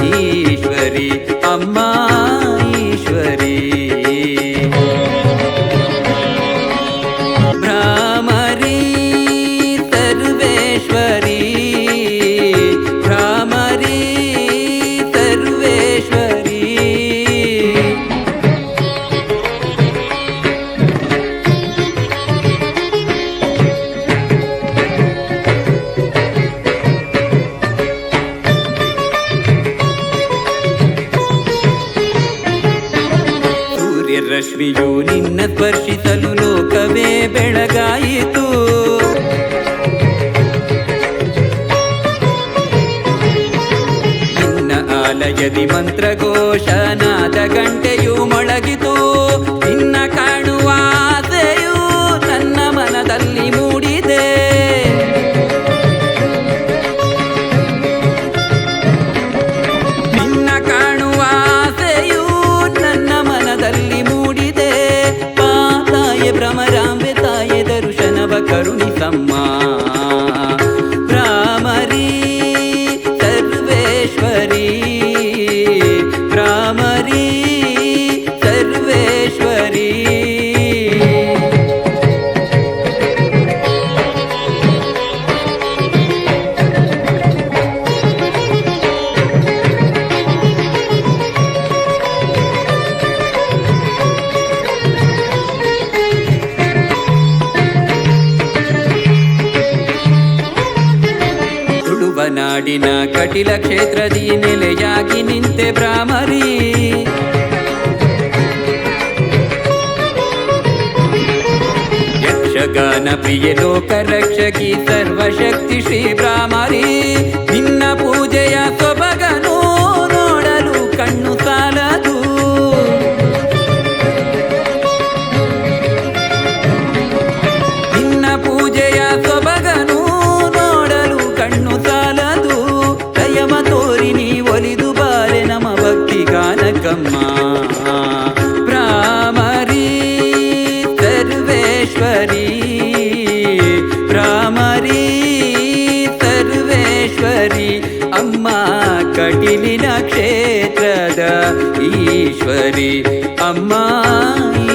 ஈஸ்வரி அம்மா ஈஸ்வரி. ರಶ್ಮಿಯು ನಿನ್ನ ಸ್ಪರ್ಶಿಸಲು ಲೋಕವೇ ಬೆಳಗಾಯಿತು. ನಿನ್ನ ಆಲಯದಿ ಮಂತ್ರಘೋಷನಾದ ಗಂಟೆಯು ಪಾತಾಯ ನಾಡಿನ ಕಟಿಲ ಕ್ಷೇತ್ರದಿ ನೆಲೆಯಾಗಿ ನಿಂತೆ ಭ್ರಾಮರಿ ಯಕ್ಷಗಾನ ಪ್ರಿಯ ಲೋಕ ರಕ್ಷಕಿ ಸರ್ವಶಕ್ತಿ ಶ್ರೀ ಭ್ರಾಮರಿ ಸರ್ವೇಶ್ವರಿ ಅಮ್ಮ ಕಟಿಲಿನ ಕ್ಷೇತ್ರದ ಈಶ್ವರಿ ಅಮ್ಮ ಈಶ್ವರಿ